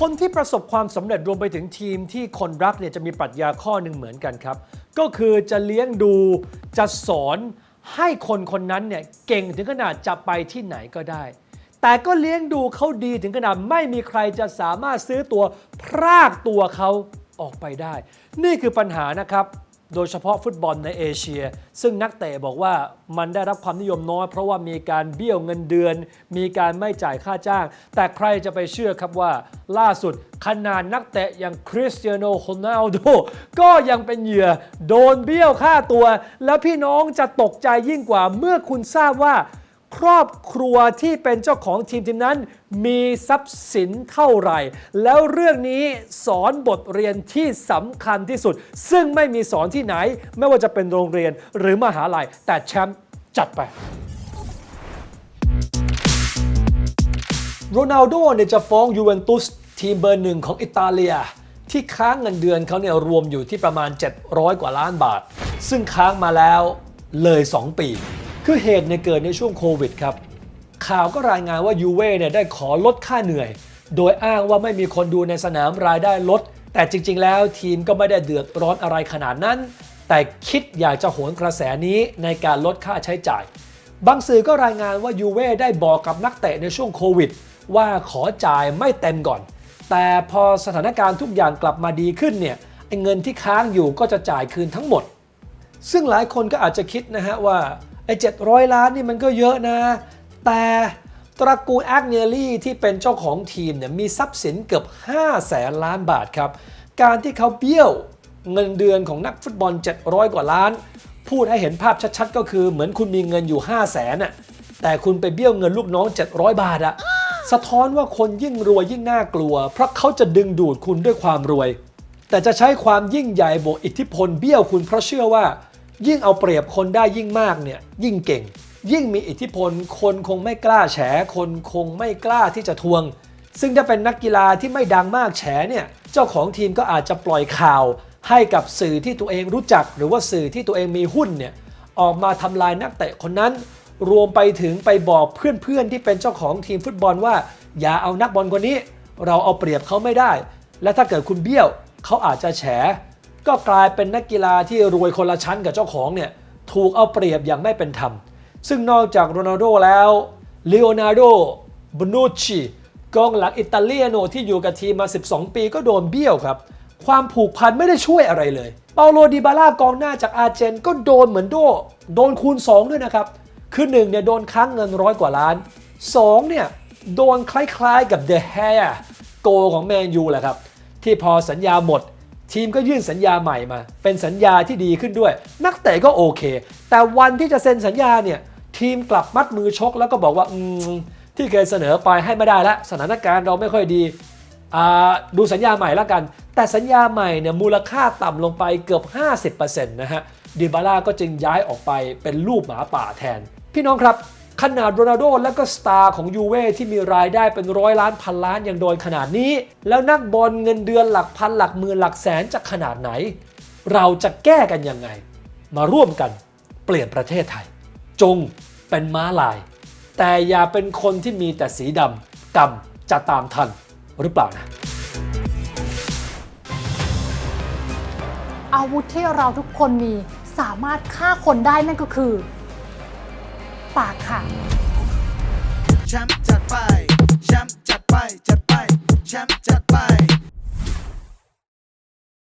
คนที่ประสบความสำเร็จรวมไปถึงทีมที่คนรักเนี่ยจะมีปรัชญาข้อหนึ่งเหมือนกันครับ ก็คือจะเลี้ยงดูจะสอนให้คนคนนั้นเนี่ยเก่งถึงขนาดจะไปที่ไหนก็ได้ แต่ก็เลี้ยงดูเขาดีถึงขนาดไม่มีใครจะสามารถซื้อตัวพรากตัวเขาออกไปได้ นี่คือปัญหานะครับ โดยเฉพาะฟุตบอลในเอเชีย ซึ่งนักเตะบอกว่ามันได้รับความนิยมน้อย เพราะว่ามีการเบี้ยวเงินเดือน มีการไม่จ่ายค่าจ้าง แต่ใครจะไปเชื่อครับว่า ล่าสุดขนาดนักเตะอย่างคริสเตียโนโรนัลโดก็ยังเป็นเหยื่อโดนเบี้ยวค่าตัว แล้วพี่น้องจะตกใจยิ่งกว่าเมื่อคุณทราบว่า ครอบครัวที่เป็นเจ้าของทีมทีมนั้น มีทรัพย์สินเท่าไหร่ แล้วเรื่องนี้สอนบทเรียนที่สำคัญที่สุด ซึ่งไม่มีสอนที่ไหน ไม่ว่าจะเป็นโรงเรียนหรือมหาลัย แต่แชมป์จัดไปโรนัลโดเนี่ยจะฟ้องยูเวนตุสทีมเบอร์หนึ่งของอิตาเลีย ที่ค้างเงินเดือนเขาเนี่ยรวมอยู่ที่ประมาณ 700 กว่าล้านบาท ซึ่งค้างมาแล้วเลย 2 ปี คือเหตุเนี่ยเกิดในช่วงโควิดครับ ข่าวก็รายงานว่ายูเว่เนี่ยได้ขอลดค่าเหนื่อย โดยอ้างว่าไม่มีคนดูในสนามรายได้ลด แต่จริง ๆ แล้วทีมก็ไม่ได้เดือดร้อนอะไรขนาดนั้น แต่คิดอยากจะโหนกระแสนี้ในการลดค่าใช้จ่าย บางสื่อก็รายงานว่ายูเว่ได้บอกกับนักเตะในช่วงโควิด ว่าขอจ่ายไม่เต็มก่อน แต่พอสถานการณ์ทุกอย่างกลับมาดีขึ้นเนี่ยเงินที่ค้างอยู่ก็จะจ่ายคืนทั้งหมด ซึ่งหลายคนก็อาจจะคิดนะฮะว่า ไอ้700ล้านนี่มันก็เยอะนะ แต่ตระกูลแอคเนลลี่ที่เป็นเจ้าของทีมเนี่ยมีทรัพย์สินเกือบ5แสนล้านบาทครับ การที่เขาเบี้ยวเงินเดือนของนักฟุตบอล 700 กว่าล้าน พูดให้เห็นภาพชัดๆ ก็คือเหมือนคุณมีเงินอยู่ 5 0 0แสนน่ะแต่คุณไปเบี้ยวเงินลูกน้อง 700 บาทอะสะท้อนว่าคนยิ่งรวยยิ่งน่ากลัว เพราะเขาจะดึงดูดคุณด้วยความรวย แต่จะใช้ความยิ่งใหญ่บวกอิทธิพลเบี้ยวคุณเพราะเชื่อว่า ยิ่งเอาเปรียบคนได้ยิ่งมากเนี่ยยิ่งเก่ง ยิ่งมีอิทธิพล คนคงไม่กล้าแฉ คนคงไม่กล้าที่จะทวง ซึ่งถ้าเป็นนักกีฬาที่ไม่ดังมากแฉเนี่ยเจ้าของทีมก็อาจจะปล่อยข่าวให้กับสื่อที่ตัวเองรู้จัก หรือว่าสื่อที่ตัวเองมีหุ้นเนี่ยออกมาทำลายนักเตะคนนั้น รวมไปถึงไปบอกเพื่อนๆที่เป็นเจ้าของทีมฟุตบอลว่า อย่าเอานักบอลคนนี้ เราเอาเปรียบเขาไม่ได้ และถ้าเกิดคุณเบี้ยวเขาอาจจะแฉ ก็กลายเป็นนักกีฬาที่รวยคนละชั้นกับเจ้าของเนี่ยถูกเอาเปรียบอย่างไม่เป็นธรรม ซึ่งนอกจากโรนัลโดแล้วเลโอนาร์โดบนูชชีกองหลังอิตาเลียโนที่อยู่กับทีมมา 12 ปีก็โดนเบี้ยวครับ ความผูกพันไม่ได้ช่วยอะไรเลย เปาโลดิบาล่ากองหน้าจากอาร์เจนก็โดนเหมือนโด โดนคูณ 2 ด้วยนะครับ คือ1เนี่ยโดนค้างเงินร้อยกว่าล้าน 2 เนี่ย โดนคล้ายๆกับเดอะแฮร์โกของแมนยูแหละครับ ที่พอสัญญาหมด ทีมก็ยื่นสัญญาใหม่มา เป็นสัญญาที่ดีขึ้นด้วย นักเตะก็โอเค แต่วันที่จะเซ็นสัญญาเนี่ยทีมกลับมัดมือชกแล้วก็บอกว่าอืมที่เคยเสนอไปให้ไม่ได้ละสถานการณ์เราไม่ค่อยดีอ่าดูสัญญาใหม่ล้วกัน แต่สัญญาใหม่เนี่ยมูลค่าต่ำลงไปเกือบ 50%นะฮะดิบาร่าก็จึงย้ายออกไปเป็นลูกหมาป่าแทน พี่น้องครับ ขนาดโรนัลโดและก็สตาร์ของยูเว่ที่มีรายได้เป็นร้อยล้านพันล้านยังโดนขนาดนี้ แล้วนักบอลเงินเดือนหลักพันหลักหมื่นหลักแสนจะขนาดไหน เราจะแก้กันยังไง มาร่วมกันเปลี่ยนประเทศไทย จงเป็นม้าลาย แต่อย่าเป็นคนที่มีแต่สีดำกรรมจะตามทันหรือเปล่านะอาวุธที่เราทุกคนมีสามารถฆ่าคนได้นั่นก็คือ ปากค่ะ แชมป์จัดไป แชมป์จัดไป จัดไป แชมป์จัดไป